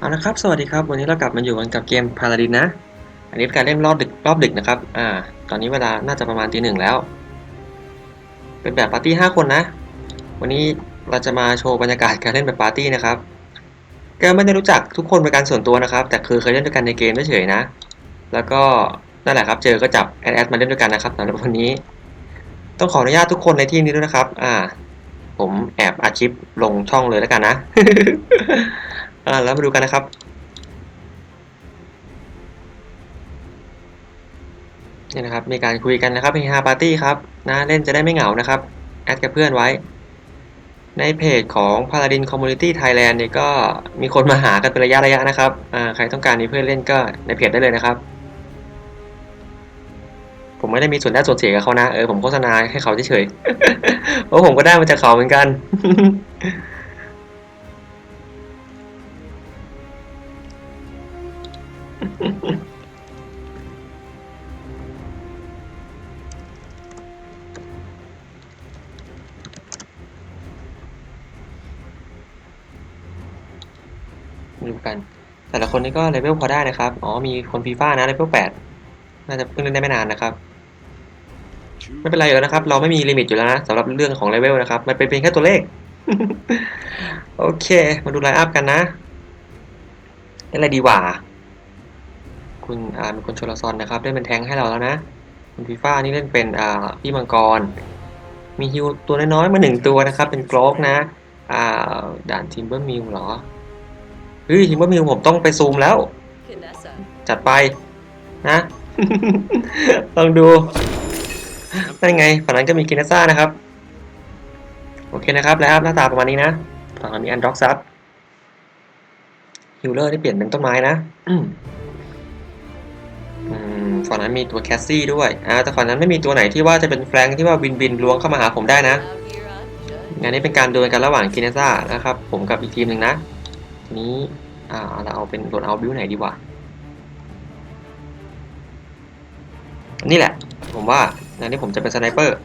เอาละครับ สวัสดีครับ วันนี้เรากลับมาอยู่กันกับเกมพาราดินนะ อันนี้เป็นการเล่นรอบดึกรอบดึกนะครับ อ่า ตอนนี้เวลาน่าจะประมาณตีหนึ่งแล้ว เป็นแบบปาร์ตี้ห้าคนนะ วันนี้เราจะมาโชว์บรรยากาศการเล่นแบบปาร์ตี้นะครับ ก็ไม่ได้รู้จักทุกคนเป็นการส่วนตัวนะครับ แต่คือเคยเล่นด้วยกันในเกมเฉยๆนะ แล้วก็นั่นแหละครับ เจอก็จับแอดแอดมาเล่นด้วยกันนะครับสำหรับวันนี้ ต้องขออนุญาตทุกคนในที่นี้ด้วยนะครับ อ่า ผมแอบอัดคลิปลงช่องเลยแล้วกันนะ อ่าแล้วมาดูกันนะครับนี่นะครับ มีการคุยกันนะครับเฮฮาปาร์ตี้ครับนะเล่นจะได้ไม่เหงานะครับ แอดกับเพื่อนไว้ ในเพจของ Paladin Community Thailand เนี่ยก็มีคนมาหากันเป็นระยะระยะนะครับอ่าใครต้องการมีเพื่อนเล่นก็ในเพจได้เลยนะครับ ผมไม่ได้มีส่วนได้ส่วนเสียกับเขานะ เออผมโฆษณาให้เขาเฉยๆเพราะผมก็ได้มาจากเขาเหมือนกัน ดูกัน แต่ละคนนี่ก็เลเวลพอได้นะครับ อ๋อ มีคนฟีฟ่านะเลเวลแปดน่าจะเพิ่งเล่นได้ไม่นานนะครับ ไม่เป็นไรอยู่แล้วนะครับ เราไม่มีลิมิตอยู่แล้วนะสำหรับเรื่องของเลเวลนะครับ มันเป็นเพียงแค่ตัวเลข โอเค มาดูไลน์อัพกันนะเล่นอะไรดีว่า คุณอ่ามีคนโชลซอนนะครับเล่นเป็นแทงให้เราแล้วนะ คุณฟีฟ่านี่เล่นเป็นอ่าพี่มังกร มีฮิวตัวน้อยๆมาหนึ่งตัวนะครับ เป็นกรอกนะอ่าด่านทิมเบอร์มิลเหรอเฮ้ยทิมเบอร์มิลผมต้องไปซูมแล้ว จัดไปนะ ลองดูนั่นไงฝั่งนั้นก็มีกินเนซ่านะครับ โอเคนะครับแล้วหน้าตาประมาณนี้นะฝั่งนั้นมีอันด็อกซับฮิลเลอร์ที่เปลี่ยนเป็นต้นไม้นะ ฝั่งนั้นมีตัวแคสซี่ด้วยอ่าแต่ฝั่งนั้นไม่มีตัวไหนที่ว่าจะเป็นแฟรงที่ว่าบินบินล้วงเข้ามาหาผมได้นะงานนี้เป็นการดวลกันระหว่างกินเนซ่านะครับ ผมกับอีกทีมหนึ่งนะทีนี้อ่าเราเอาเป็นโดนเอาบิวไหนดีวะนี่แหละ ผมว่างานนี้ผมจะเป็นสไนเปอร์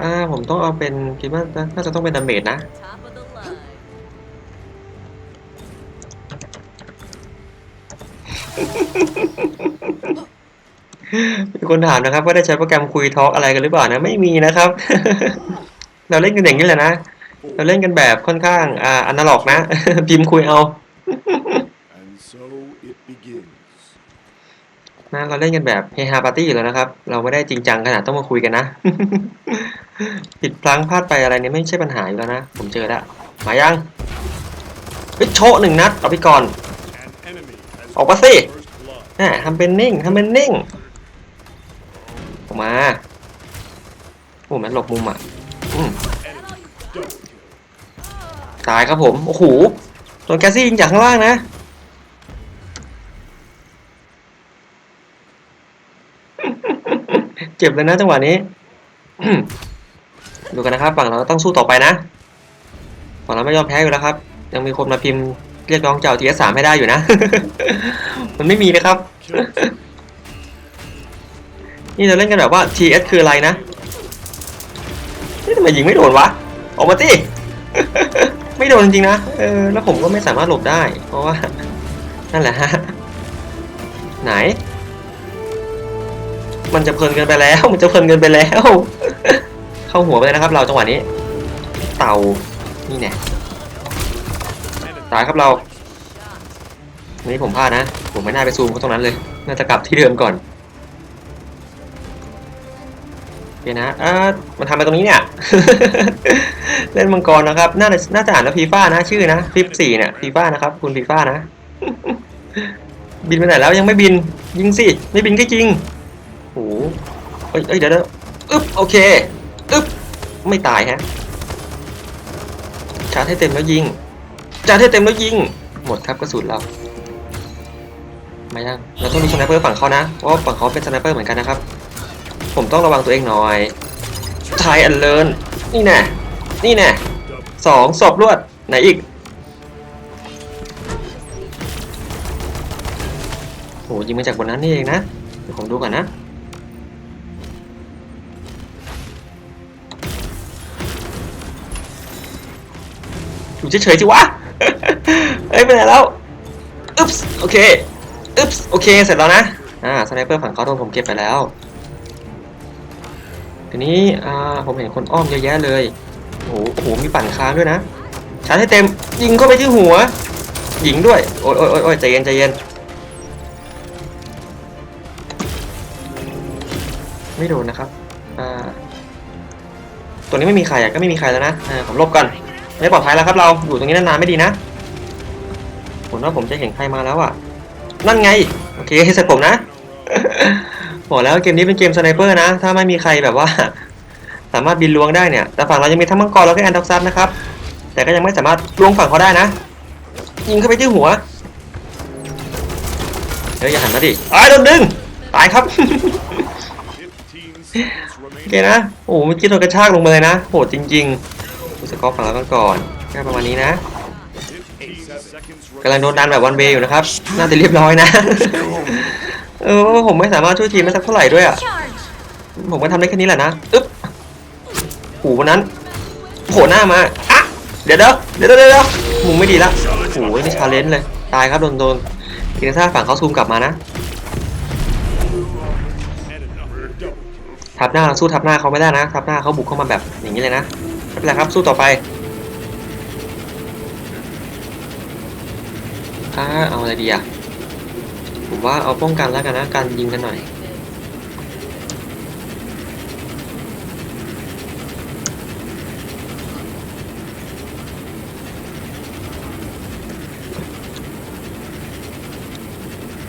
อ่าผมต้องเอาเป็นคิดว่าน่าจะต้องเป็นดาเมจนะ Top of the line. มีคนถามนะครับว่าได้ใช้โปรแกรมคุยทอล์กอะไรกันหรือเปล่านะไม่มีนะครับ เราเล่นกันอย่างนี้แหละนะ เราเล่นกันแบบค่อนข้างอ่าอนาล็อกนะ พิมพ์คุยเอา นะเราเล่นกันแบบเฮฮาปาร์ตี้อยู่แล้วนะครับ เราไม่ได้จริงจังขนาดต้องมาคุยกันนะ ผิดพลั้งพลาดไปอะไรเนี่ยไม่ใช่ปัญหาอยู่แล้วนะ ผมเจอแล้วมายังเฮ้ยโชะหนึ่งนัดเอาไปก่อน ออกมาสิ first blood. แหมทำเป็นนิ่งทำเป็นนิ่ง ออกมาโอ้มันหลบมุมอะตายครับผม โอ้โหโดนแกซี่ยิงจากข้างล่างนะ เจ็บเลยนะจังหวะนี้ ดูกันนะครับ ฝั่งเราต้องสู้ต่อไปนะ ฝั่งเราไม่ยอมแพ้อยู่แล้วครับ ยังมีคนมาพิมพ์เรียกร้องเจ้าทีเอสามให้ได้อยู่นะ มันไม่มีนะครับ นี่เราเล่นกันแบบว่า TS คืออะไรนะนี่ทำไมยิงไม่โดนวะ ออกมาสิไม่โดนจริงนะ เออ แล้วผมก็ไม่สามารถหลบได้ เพราะว่า นั่นแหละฮะ ไหน มันจะเพลินเกินไปแล้ว มันจะเพลินเกินไปแล้ว เข้าหัวไปเลยนะครับ เราจังหวะนี้ เต่านี่แน่ตายครับเราวันนี้ผมพลาดนะ ผมไม่น่าไปซูมเขาตรงนั้นเลย น่าจะกลับที่เดิมก่อนโอเคนะอ่ามันทำอะไรตรงนี้เนี่ย เล่นมังกรนะครับ น่าจะน่าจะอ่านว่าฟีฟ่านะ ชื่อนะฟิปสี่เนี่ยฟีฟ่านะครับ คุณฟีฟ่านะ บินไปไหนแล้วยังไม่บิน ยิงสิ ไม่บินก็ยิง เอ้ยเอ้ยเดี๋ยวเดี๋ยวอึ๊บโอเคอึ๊บไม่ตายฮะชาร์จให้เต็มแล้วยิงชาร์จให้เต็มแล้วยิง หมดครับกระสุนเรามายังเราต้องดูสไนเปอร์ฝั่งเขานะเพราะฝั่งเขาเป็นสไนเปอร์เหมือนกันนะครับ ผมต้องระวังตัวเองหน่อยทายอันเลินนี่แน่นี่แน่สองศพรวดไหนอีกโหยิงมาจากบนนั้นนี่เองนะเดี๋ยวผมดูก่อนนะ อยู่เฉยๆจิวะเอ้ยไปไหนแล้วอึ๊บส์โอเคอึ๊บส์โอเคเสร็จแล้วนะ อ่าสไนเปอร์ฝั่งเขาโดนผมเก็บไปแล้ว ทีนี้อ่าผมเห็นคนอ้อมเยอะแยะเลยโอ้โหโอ้โหมีปั่นค้างด้วยนะชาร์จให้เต็มยิงเข้าไปที่หัวยิงด้วยโอ้ยโอ้ยโอ้ยใจเย็นใจเย็นไม่โดนนะครับ อ่า ตัวนี้ไม่มีใครอะก็ไม่มีใครแล้วนะอ่าผมลบก่อน ไม่ปลอดภัยแล้วครับเราอยู่ตรงนี้นานๆไม่ดีนะผมว่าผมจะเห็นใครมาแล้วอะ นั่นไง โอเคเสร็จผมนะบอกแล้วเกมนี้เป็นเกมสไนเปอร์นะ ถ้าไม่มีใครแบบว่า สามารถบินลวงได้เนี่ย แต่ฝั่งเรายังมีทั้งมังกรแล้วก็แอนด็อกซัสนะครับ แต่ก็ยังไม่สามารถลวงฝั่งเขาได้นะ ยิงเข้าไปที่หัวเฮ้ยอย่าหันมาดิอ้ายโดนดึง ตายครับ โอเคนะ โอ้โหเมื่อกี้โดนกระชากลงมาเลยนะ โหดจริง ๆ สกอร์ฝั่งเรากันก่อนแค่ประมาณนี้นะ15 seconds กำลังโดน remaining. ดันแบบวันเวอยู่นะครับ น่าจะเรียบร้อยนะ เออผมไม่สามารถช่วยทีมได้สักเท่าไหร่ด้วยอะ ผมก็ทำได้แค่นี้แหละนะอึ๊บหูวันนั้นโผล่หน้ามาอะเดี๋ยวเดี๋ยวเดี๋ยวเดี๋ยวเดี๋ยวมุมไม่ดีละโอ้โหนี่ชาเลนจ์เลย ตายครับโดนโดนกินซ่าฝั่งเขาซูมกลับมานะ Enemy double. ทับหน้าเราสู้ทับหน้าเขาไม่ได้นะทับหน้าเขาบุกเข้ามาแบบอย่างนี้เลยนะ ไม่เป็นไรครับสู้ต่อไปอ่าเอาอะไรดีอะผมว่าเอาป้องกันแล้วกันนะการยิงกันหน่อย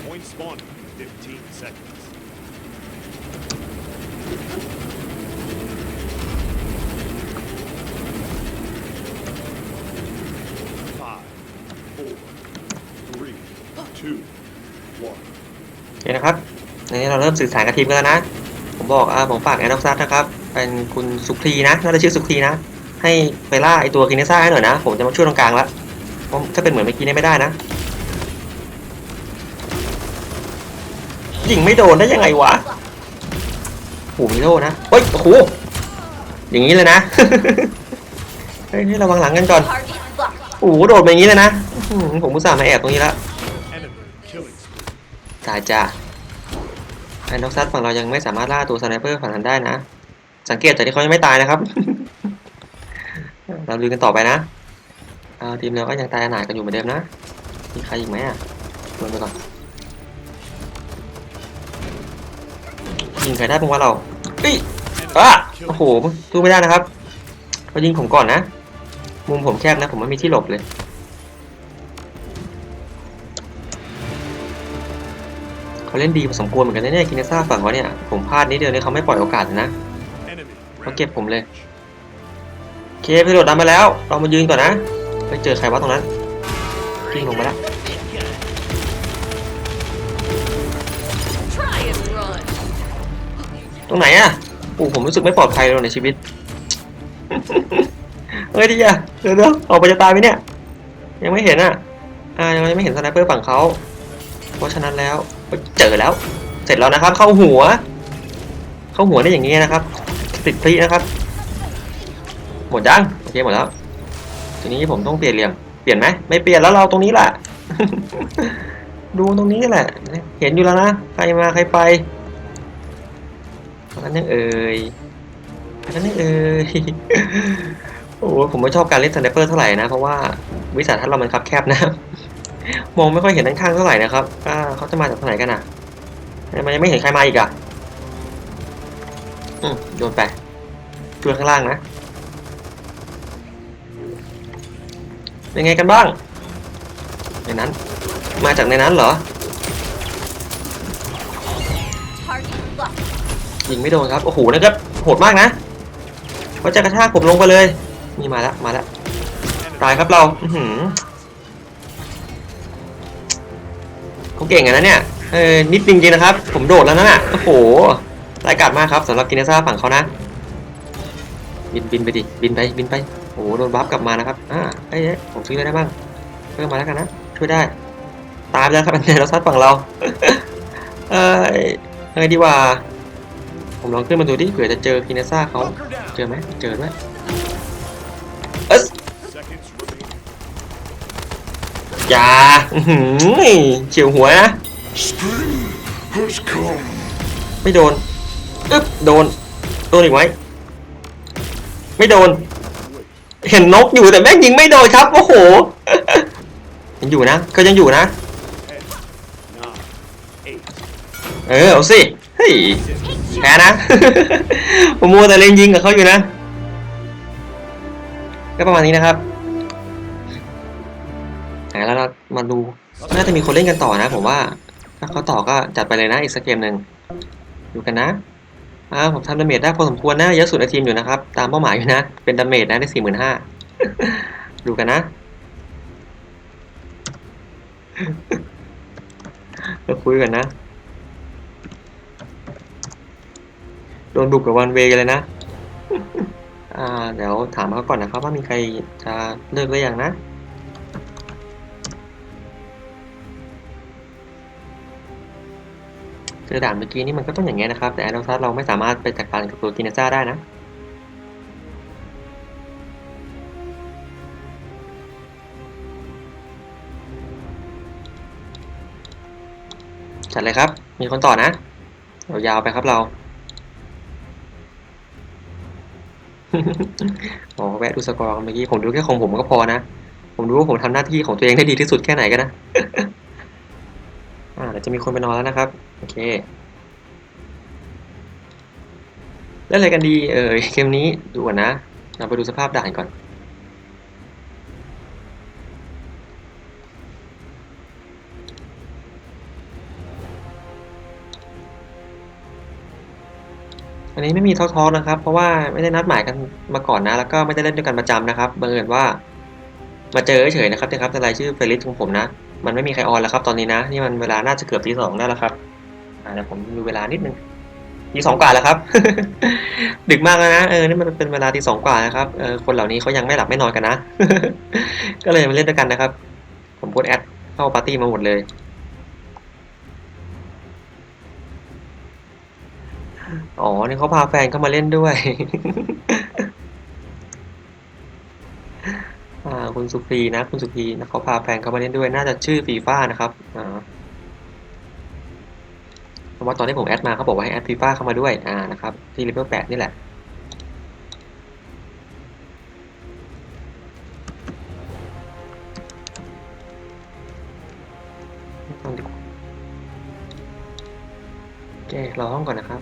Point spawning. 15 seconds. Five, four, three, two, one. โอเคนะครับในนี้เริ่มสื่อสารกับทีมกันแล้วนะ ผมบอกอ่าผมฝากแอนด์ซัสนะครับ เป็นคุณสุครีนะ น่าจะชื่อสุครีนะ ให้ไปล่าไอตัวกินเนซ่าให้หน่อยนะ ผมจะมาช่วยตรงกลางละเพราะถ้าเป็นเหมือนเมื่อกี้นี่ไม่ได้นะ ยิงไม่โดนได้ยังไงวะโหมีโล่นะ เฮ้ย โอ้โห อย่างนี้เลยนะ เฮ้ยนี่ระวังหลังกันก่อน โอ้โห โดดมาอย่างนี้เลยนะ ผมอุตส่าห์มาแอบตรงนี้ละ Enemy killing spree. ตายจ้า ไอ้นกซัดฝั่งเรายังไม่สามารถล่าตัวสไนเปอร์ฝั่งนั้นได้นะ สังเกตจากที่เขายังไม่ตายนะครับ เราลุยกันต่อไปนะทีมเราก็ยังตายหนากันอยู่เหมือนเดิมนะ มีใครอีกไหมอะลงไปก่อนยิงใครได้บ้างวะเราเฮ้อะโอ้โหสู้ไม่ได้นะครับเขายิงผมก่อนนะ มุมผมแคบนะ ผมไม่มีที่หลบเลย เขาเล่นดีพอสมควรเหมือนกันนะเนี่ยกินซ่าฝั่งเขาเนี่ย ผมพลาดนิดเดียวเนี่ยเขาไม่ปล่อยโอกาสนะเขาเก็บผมเลยเคพี่โดดดันมาแล้ว เรามายืนก่อนนะไปเจอใครวะตรงนั้นกิ้งลงมาแล้วตรงไหนอะโอ้ผมรู้สึกไม่ปลอดภัยเลยในชีวิตเฮ้ยดิอะเดี๋ยวเดี๋ยวออกไปจะตายไหมเนี่ย ยังไม่เห็นอะอ่ายังไม่เห็นสไนเปอร์ฝั่งเขาเพราะฉะนั้นแล้ว เจอแล้ว เสร็จแล้วนะครับ เข้าหัว เข้าหัวได้อย่างนี้นะครับติดพลีนะครับ หมดยังโอเคหมดแล้วทีนี้ผมต้องเปลี่ยนเหลี่ยมเปลี่ยนไหมไม่เปลี่ยนแล้วเราตรงนี้แหละดูตรงนี้แหละ เห็นอยู่แล้วนะใครมาใครไปอันนั้นยังเอ่ยอันนั้นยังเอ่ยโอ้ผมไม่ชอบการเล่นสไนเปอร์เท่าไหร่นะ เพราะว่าวิสัยทัศน์เรามันคับแคบนะ มองไม่ค่อยเห็นด้านข้างเท่าไหร่นะครับอ่าเขาจะมาจากทางไหนกันอะทำไมันยังไม่เห็นใครมาอีกอะอืมโยนไปช่วยข้างล่างนะเป็นไงกันบ้าง ในนั้น มาจากในนั้นเหรอ ยิงไม่โดนครับ โอ้โหนะครับโหดมากนะเขาจะกระชากผมลงไปเลย นี่มาแล้ว มาแล้ว ตายครับเรา อื เก่งอะนะเนี่ยเออนิดจริงๆนะครับ ผมโดดแล้วนะน่ะโอ้โหรายการมากครับสำหรับกินเนซ่าฝั่งเขานะ บินบินไปดิบินไปบินไปโอ้โหโดนบัฟกลับมานะครับอ่าเอ้ยเอ้ยผมซื้ออะไรได้บ้างเพิ่มมาแล้วกันนะช่วยได้ ตายไปแล้วครับอันนี้เราซัดฝั่งเราเอ้ยยังไงดีวะผมลองขึ้นมาดูดิเผื่อจะเจอพีเนซ่าเขาเจอไหมเจอด้วย อย่าอื้อหือเฉียวหัวนะ Spring has come. ไม่โดน อึ๊บ โดน โดนอีกไหม ไม่โดน เห็นนกอยู่แต่แม่งยิงไม่โดนครับ โอ้โห ยังอยู่นะก็ยังอยู่นะ เออ เอาสิ เฮ้ย แพ้นะ ผมมัวแต่เล็งยิงกับเขาอยู่นะ ก็ประมาณนี้นะครับ มาดู น่าจะมีคนเล่นกันต่อนะผมว่า ถ้าเขาต่อก็จัดไปเลยนะอีกสักเกมหนึ่งดูกันนะอ่าผมทำดาเมจได้พอสมควรนะเยอะสุดในทีมอยู่นะครับ ตามเป้าหมายอยู่นะ เป็นดาเมจนะได้สี่หมื่นห้าดูกันนะเราคุยกันนะ โดนบุกกับวันเวย์เลยนะอ่าเดี๋ยวถามเขาก่อนนะครับว่ามีใครจะเลิกหรือยังนะ เจอด่านเมื่อกี้นี่มันก็ต้องอย่างเงี้ยนะครับ แต่แอดซัสเราไม่สามารถไปจัดการกับตัวกินเนซ่าได้นะจัดเลยครับ มีคนต่อนะเรายาวไปครับเรา อ๋อแวะดูสกอร์เมื่อกี้ ผมดูแค่ของผมก็พอนะ ผมดูว่าผมทำหน้าที่ของตัวเองได้ดีที่สุดแค่ไหนกันนะ จะมีคนไปนอนแล้วนะครับ โอเคเล่นอะไรกันดี เออเกมนี้ดูก่อนนะเราไปดูสภาพด่านก่อน อันนี้ไม่มีท้อๆนะครับ เพราะว่าไม่ได้นัดหมายกันมาก่อนนะ แล้วก็ไม่ได้เล่นด้วยกันประจำนะครับบังเอิญว่า มาเจอเฉยๆนะครับนะครับในรายชื่อเฟรลิสของผมนะ มันไม่มีใครออนแล้วครับตอนนี้นะ นี่มันเวลาน่าจะเกือบตีสองได้แล้วครับอ่าเดี๋ยวผมดูเวลานิดนึงตีสองกว่าแล้วครับ ดึกมากแล้วนะเออนี่มันเป็นเวลาตีสองกว่านะครับเออคนเหล่านี้เขายังไม่หลับไม่นอนกันนะ ก็เลยมาเล่นด้วยกันนะครับ ผมกดแอดเข้าปาร์ตี้มาหมดเลยอ๋อนี่เขาพาแฟนเข้ามาเล่นด้วย อ่า คุณสุพีนะ คุณสุพีนะเขาพาแฟนเขามาเล่นด้วยน่าจะชื่อฟีฟ่านะครับอ่าเพราะว่าตอนที่ผมแอดมาเขาบอกว่าให้แอดฟีฟ่าเข้ามาด้วยอ่านะครับที่เลเวลแปดนี่แหละโอเครอห้องก่อนนะครับ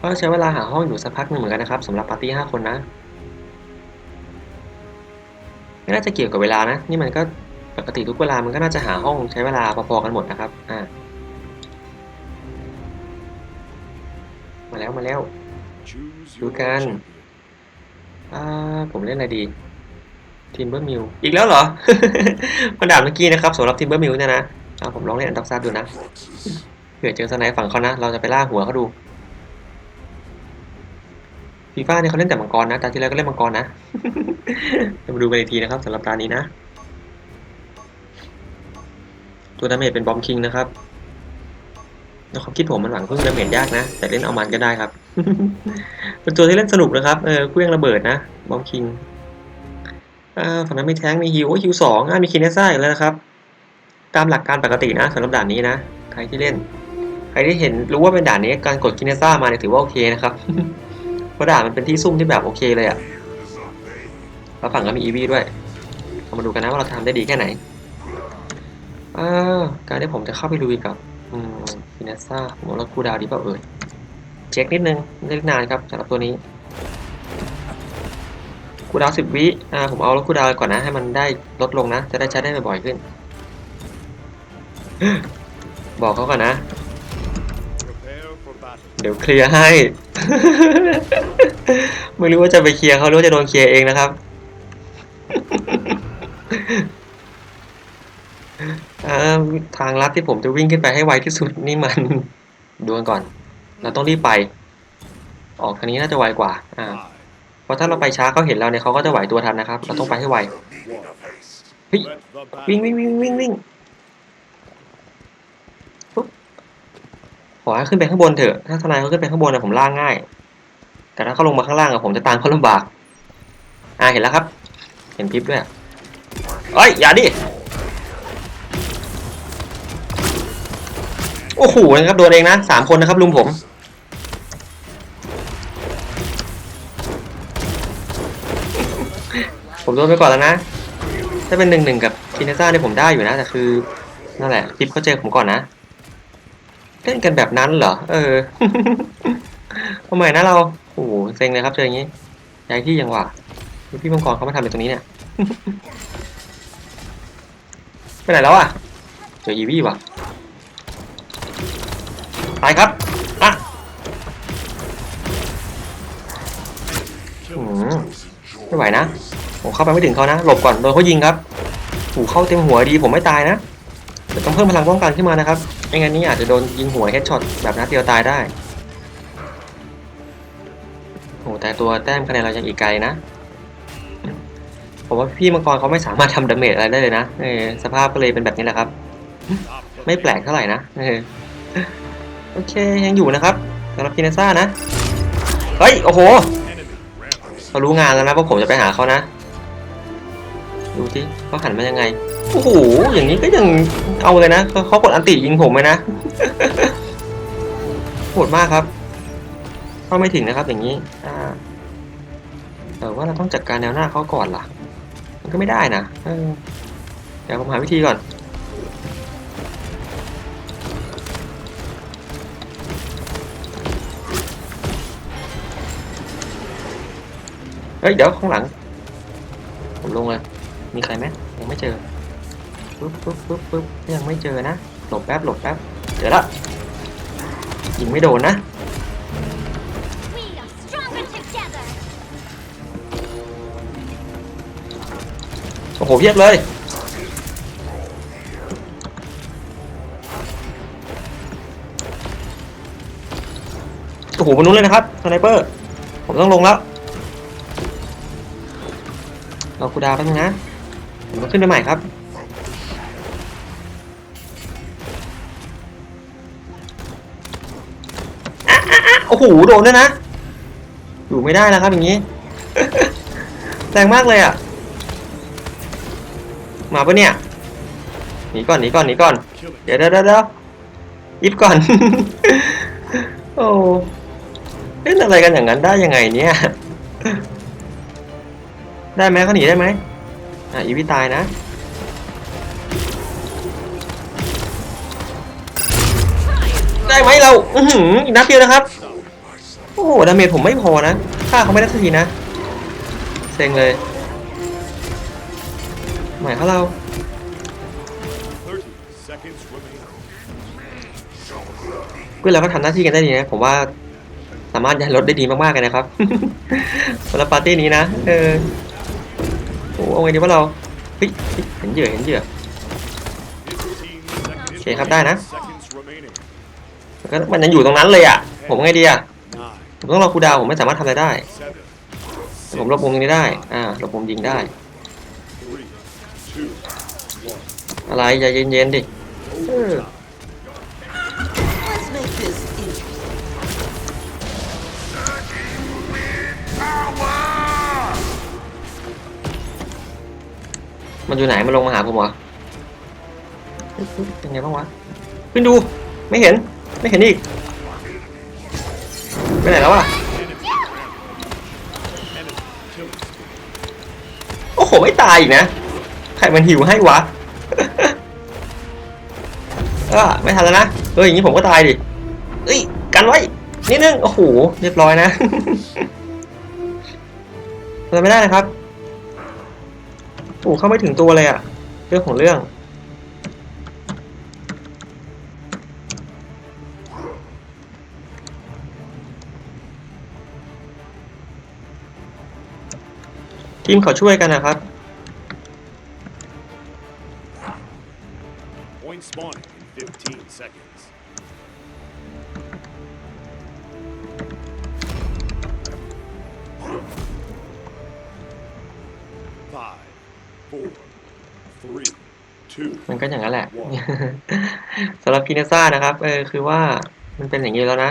ก็ใช้เวลาหาห้องอยู่สักพักหนึ่งเหมือนกันนะครับสำหรับปาร์ตี้ห้าคนนะ ไม่น่าจะเกี่ยวกับเวลานะ นี่มันก็ปกติทุกเวลามันก็น่าจะหาห้องใช้เวลาพอๆกันหมดนะครับ อ่า มาแล้วมาแล้ว choose You your can. champion. อ่า ผมเล่นอะไรดีทีมเบอร์มิวอีกแล้วเหรอมาด่านเมื่อกี้นะครับสำหรับทีมเบอร์มิวเนี่ยนะ อ่า ผมลองเล่นอันดับซับดูนะ เผื่อเจอสไนป์ฝั่งเขานะ เราจะไปล่าหัวเขาดู ฟีฟ่าเนี่ยเขาเล่นแต่มังกรนะ ตาที่แล้วก็เล่นมังกรนะเดี๋ยวมาดูกันอีกทีนะครับสำหรับตานี้นะ ตัวดาเมจเป็นบอมคิงนะครับแล้วความคิดผมมันหวังพึ่งดาเมจยากนะ แต่เล่นเอามันก็ได้ครับ เป็นตัวที่เล่นสนุกนะครับ เออเครื่องระเบิดนะ บอมคิง อ่าฝั่งนั้นมีแท้งมีฮิวโอ้ฮิวสองอ่ามีคินเนซ่าอีกแล้วนะครับ ตามหลักการปกตินะสำหรับด่านนี้นะ ใครที่เล่น ใครที่เห็นรู้ว่าเป็นด่านนี้การกดคินเนซ่ามาเนี่ยถือว่าโอเคนะครับ เพราะด่านมันเป็นที่ซุ่มที่แบบโอเคเลยอะ่ะแล้วฝั่งก็มีอีวีด้วยเรามาดูกันนะว่าเราทำได้ดีแค่ไหนการที่ผมจะเข้าไปลุยกับอืมคินเนซ่าผมว่าเราคูดาวน์ดีเปล่าเอ่ยเช็คนิดนึงไม่ได้นานครับสำหรับตัวนี้คูดาวสิบวิอ่าผมเอาแล้วคูดาวก่อนนะให้มันได้ลดลงนะ จะได้ใช้ได้บ่อยๆขึ้น บอกเขาก่อนนะ ดี๋ยวเคลียร์ให้ ไม่รู้ว่าจะไปเคลียร์เขาหรือว่าจะโดนเคลียร์เองนะครับทางลัดที่ผมจะวิ่งขึ้นไปให้ไวที่สุดนี่มันดูกันก่อน เราต้องรีบไป ออกทางนี้น่าจะไวกว่า อ่า เพราะถ้าเราไปช้าเขาเห็นเราเนี่ยเขาก็จะไหวตัวทันนะครับ เราต้องไปให้ไว วิ่งวิ่งวิ่งวิ่งวิ่งปุ๊บ ขอให้ขึ้นไปข้างบนเถอะ ถ้าทนายเขาขึ้นไปข้างบนนะผมล่างง่าย แต่ถ้าเขาลงมาข้างล่างอะผมจะตามเขาลำบาก อ่าเห็นแล้วครับ เห็นพิบด้วยเอ้ยอย่าดิโอ้โหนะครับโดนเองนะสามคนนะครับลุมผมผมโดนไปก่อนแล้วนะ ถ้าเป็นหนึ่งหนึ่งกับคินเนซ่าเนี่ยผมได้อยู่นะ แต่คือนั่นแหละทิปเขาเจอผมก่อนนะ เล่นกันแบบนั้นเหรอ เออทำไมนะเรา โอ้โหเซ็งเลยครับเจออย่างนี้ย้ายที่ยังหวะดูพี่มังกรเขามาทำเป็นตรงนี้เนี่ย ไปไหนแล้วอะ เจออีวี่ว่ะ ตายครับอะ Killing Mm. doesn't ไม่ไหว join นะ us. ผมเข้าไปไม่ถึงเขานะ หลบก่อนโดนเขายิงครับหูเข้าเต็มหัวดีผมไม่ตายนะแต่ต้องเพิ่มพลังป้องกันขึ้นมานะครับ ไม่งั้นนี่อาจจะโดนยิงหัวเฮดช็อตแบบนัดเดียวตายได้โอ้แต่ตัวแต้มคะแนนเรายังอีกไกลนะ ผมว่าพี่มังกรเขาไม่สามารถทำดาเมจอะไรได้เลยนะเออสภาพก็เลยเป็นแบบนี้แหละครับ ไม่แปลกเท่าไหร่นะเออโอเคยังอยู่นะครับสำหรับกินเนซ่านะ เฮ้ย โอ้โหเขารู้งานแล้วนะว่าผมจะไปหาเขานะ ดูที่เขาหันมายังไง โอ้โห อย่างนี้ก็ยังเอาเลยนะเขากดอันติยิงผมเลยนะโหดมากครับเข้าไม่ถึงนะครับ อย่างนี้แต่ว่าเราต้องจัดการแนวหน้าเขาก่อนล่ะ มันก็ไม่ได้นะเออเดี๋ยวผมหาวิธีก่อนเฮ้ยเดี๋ยวข้างหลัง ผมลงเลย มีใครไหมยังไม่เจอ ปึ๊บปึ๊บปึ๊บปึ๊บยังไม่เจอนะ หลบแป๊บหลบแป๊บเจอและยิงไม่โดนนะโอ้โหเพียบเลยโอ้โหบนนู้นเลยนะครับสไนเปอร์ ผมต้องลงแล้วเราคูดาวน์แป๊บนึงนะผมต้องขึ้นไปใหม่ครับ โอ้โหโดนด้วยนะ อยู่ไม่ได้แล้วครับอย่างนี้ แรงมากเลยอะ มาปะเนี่ย หนีก่อนหนีก่อนหนีก่อน เดี๋ยวเดี๋ยวเดี๋ยวเดี๋ยวอิฟก่อน โอ้เล่นอะไรกันอย่างนั้นได้ยังไงเนี่ย ได้ไหมเขาหนีได้ไหมอะอีวิตายนะได้ไหมเรา อือหืออีกนัดเดียวนะครับ โอ้โห ดาเมจผมไม่พอนะฆ่าเขาไม่ได้สักทีนะ เซ็งเลย หมายเขาเราเพื่อเราก็ทำหน้าที่กันได้ดีนะ ผมว่าสามารถย้ายรถได้ดีมากๆเลยนะครับสำหรับปาร์ตี้นี้นะ เออโอ้เอาไงดีว่าเราเฮ้ยเห็นเหยื่อเห็นเหยื่อโอเคครับได้นะมันก็มันยังอยู่ตรงนั้นเลยอะ ผมไงดีอะ ผมต้องรอคูดาวผมไม่สามารถทำอะไรได้ ผมหลบมุมตรงนี้ได้ อ่าหลบมุมยิงได้ อะไรใจเย็นๆดิมันอยู่ไหนมันลงมาหาผมเหรอเฮ้ยเฮ้ยเป็นไงบ้างวะขึ้นดู ไม่เห็น ไม่เห็นอีก ไปไหนแล้วอะโอ้โหไม่ตายอีกนะ ใครมันหิวให้วะเออไม่ทันแล้วนะเอออย่างนี้ผมก็ตายดิเอ้ยกันไว้นิดนึงโอ้โหเรียบร้อยนะทำไรไม่ได้นะครับโอ้โหเข้าไม่ถึงตัวเลยอะเรื่องของเรื่อง ทีมเขาช่วยกันนะครับ Point spawning in 15 seconds. Five, four, three, two, มันก็อย่างนั้นแหละ สำหรับพีเนซ่านะครับ เออ คือว่ามันเป็นอย่างนี้แล้วนะ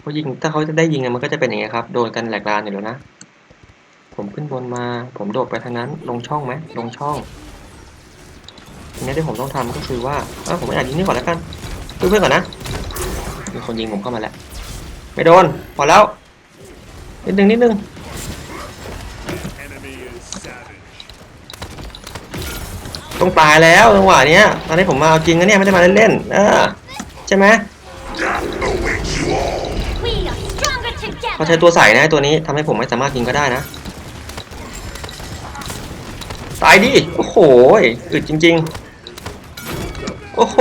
เขายิง ถ้าเขาจะได้ยิงอะมันก็จะเป็นอย่างนี้ครับ โดนกันแหลกลานอยู่แล้วนะผม ขึ้นบนมา ผมโดดไปทางนั้น ลงช่องไหมลงช่องทีนี้ที่ผมต้องทำก็คือว่าเออผมไม่อยากยิงนี่ก่อนแล้วกันช่วยเพื่อนก่อนนะมีคนยิงผมเข้ามาแล้วไม่โดนพอแล้วนิดนึงนิดนึง Enemy is savage. ต้องตายแล้วจังหวะเนี้ยตอนนี้ผมมาเอาจริงนะเนี่ยไม่ได้มาเล่นๆเออใช่ไหม We are stronger เขาใช้ together. ตัวใส่นะไอ้ตัวนี้ทำให้ผมไม่สามารถยิงก็ได้นะ ตายดิ โอ้โหอึดจริง ๆ โอ้โห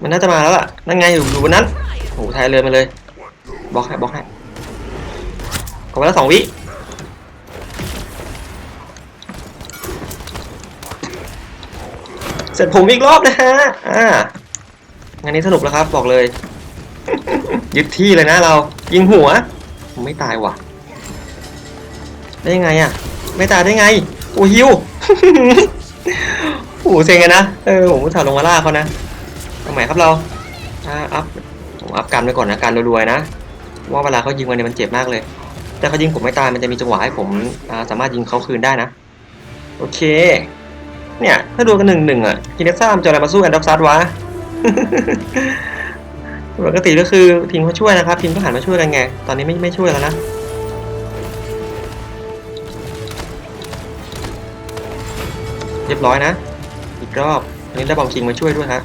มันน่าจะมาแล้วล่ะ นั่นไงอยู่อยู่บนนั้น โอ้โหไทยเรือมาเลย บล็อกให้บล็อกให้กดไปแล้วสองวิเสร็จผมอีกรอบนะฮะ อ่างานนี้สนุกแล้วครับ บอกเลย ยึดที่เลยนะเรา ยิงหัว ไม่ตายว่ะ ได้ยังไงอะ ไม่ตายได้ไง โอ้ฮิวโอ้เซ็งกันนะ เออผมถอดลงมาล่าเขานะทำไมครับเราอ่าอัพผมอัพกันไว้ก่อนนะการรวยๆนะ ว่าเวลาเขายิงวันเนี่ยมันเจ็บมากเลย แต่เขายิงผมไม่ตายมันจะมีจังหวะให้ผมสามารถยิงเขาคืนได้นะ โอเค เนี่ย ถ้าดูกันหนึ่งหนึ่งอะกินเนซ่ามจะอะไรมาสู้แอนด็อกซัสวะ ปกติก็คือทีมเขาช่วยนะครับทีมก็หันมาช่วยกันไง ตอนนี้ไม่ไม่ช่วยแล้วนะเรียบร้อยนะ อีกรอบอันนี้ได้บอมคิงมาช่วยด้วยฮะ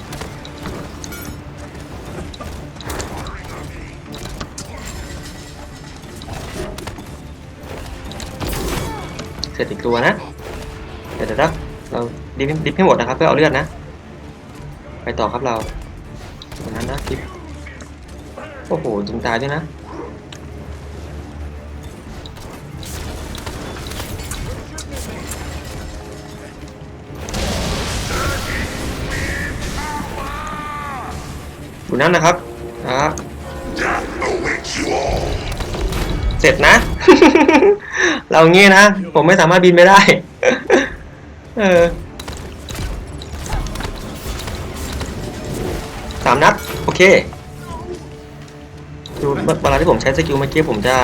เสร็จอีกตัวนะ เดี๋ยวเดี๋ยวเราดิฟดิฟให้หมดนะครับ เพื่อเอาเลือดนะ ไปต่อครับเราตรงนั้นนะดิฟ โอ้โหจิงตายด้วยนะอยู่นั่นนะครับครับเสร็จนะ เราเงี้นะ ผมไม่สามารถบินไปได้ เออสามนัด โอเค ดูเวลาที่ผมใช้สกิลเมื่อกี้ผมจะ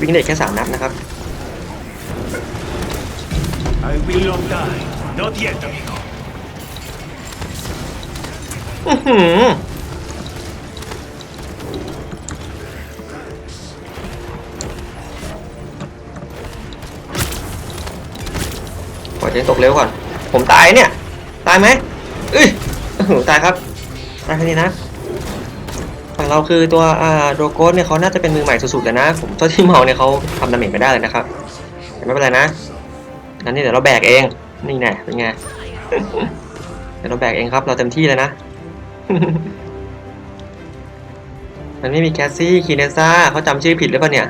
วิ่งได้แค่สามนัดนะครับ I will not die. Not yet, amigo. อื้อหือปล่อยเจนตกเร็วก่อน ผมตายเนี่ย ตายไหมเอ้ยอื้อหือตายครับ ตายแค่นี้นะฝั่ง เราคือตัวอ่าโดโกสเนี่ยเขาน่าจะเป็นมือใหม่สุดๆเลยนะ ผมเท่าที่มองเนี่ยเขาทำดาเมจไม่ได้เลยนะครับแต่ไม่เป็นไรนะงั้นนี่เดี๋ยวเราแบกเอง นี่แน่เป็นไง เดี๋ยวเราแบกเองครับ เราเต็มที่เลยนะ มันไม่มีแคสซี่คีเนซ่าเขาจำชื่อผิดหรือเปล่าเนี่ย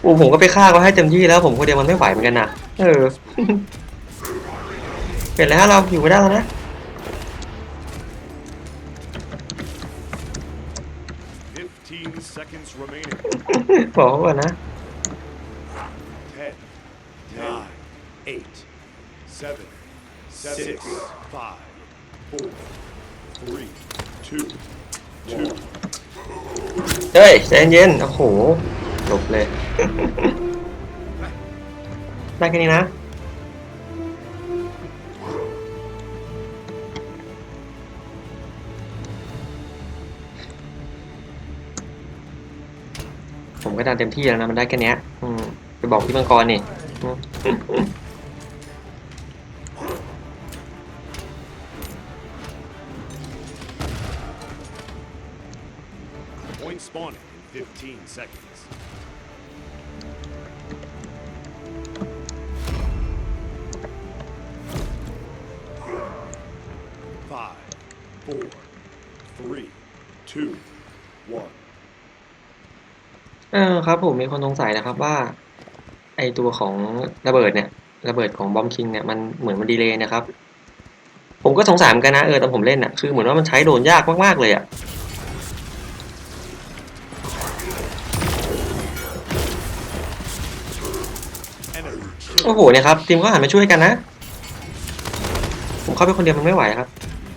โอ้ผมก็ไปฆ่าเขาให้เต็มที่แล้วผมคนเดียวมันไม่ไหวเหมือนกันนะเออ เห็นแล้วฮะเราอยู่ไม่ได้แล้วนะ15 seconds remaining. บอกเขาก่อนนะ 10, 9, 8, 7, 6, 5, 4, 3, 2, 2. เฮ้ยใจเย็นๆโอ้โหจบเลย ได้แค่นี้นะ ผมก็ดันเต็มที่แล้วนะมันได้แค่เนี้ยอืมไปบอกพี่มังกรนี่ ครับผมมีคนสงสัยนะครับว่า ไอตัวของระเบิดเนี่ย ระเบิดของบอมคิงเนี่ยมันเหมือนมันดีเลย์นะครับ ผมก็สงสัยเหมือนกันนะเออตอนผมเล่นอะคือเหมือนว่ามันใช้โดนยากมากๆเลยอะโอ้โหเนี่ยครับทีมก็หันมาช่วยกันนะ ผมเข้าไปคนเดียวมันไม่ไหวครับ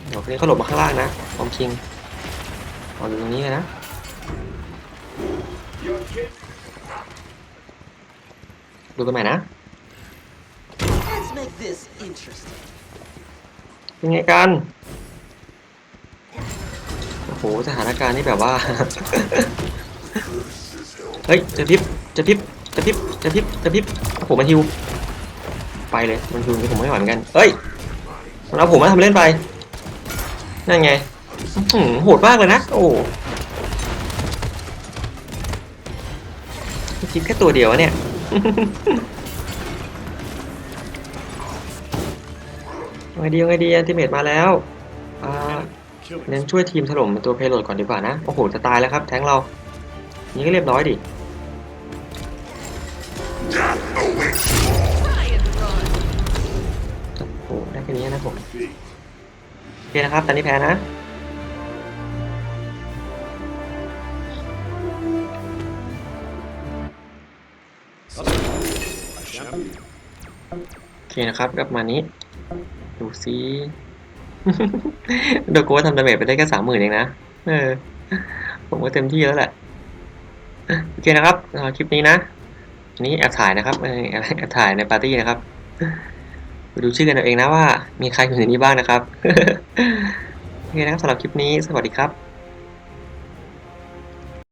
เดี๋ยวคนนี้เขาหลบมาข้างล่างนะพร้อมคิงเอาอยู่ตรงนี้เลยนะ ดูกันใหม่นะ Let's make this interesting. เป็นไงกัน โอ้โห สถานการณ์นี่แบบว่า เฮ้ย จะทิปจะทิปจะทิปจะทิปจะทิปโอ้โห มันฮิว ไปเลย มันฮิวนี่ผมไม่ไหวเหมือนกัน เฮ้ยมันเอาผมมาทำเล่นไป นั่นไง อื้อหือโหดมากเลยนะ โอ้ โหคิดแค่ตัวเดียวอะเนี่ยเอาไงดีเอาไงดีอันติเมตมาแล้วอ่า killing เน้นช่วยทีมถล่มตัวเพลโหลดก่อนดีกว่านะ โอ้โห จะตายแล้วครับ แทงค์เรานี่ก็เรียบร้อยดิ Try and run. โอ้โหได้แค่นี้นะผม feet. โอเคนะครับ ตอนนี้แพ้นะ คนะครับกลับมานี้ ดูซิโดโกะทำดาเมจไปได้แค่สามหมื่นเองนะเออผมก็เต็มที่แล้วแหละโอเคนะครับรับคลิปนี้นะอันนี้แอบถ่ายนะครับเออแอบแอบถ่ายในปาร์ตี้นะครับไปดูชื่อกันเอาเองนะว่า มีใครอยู่ในนี้บ้างนะครับโอเคนะครับสำหรับคลิปนี้สวัสดีครับ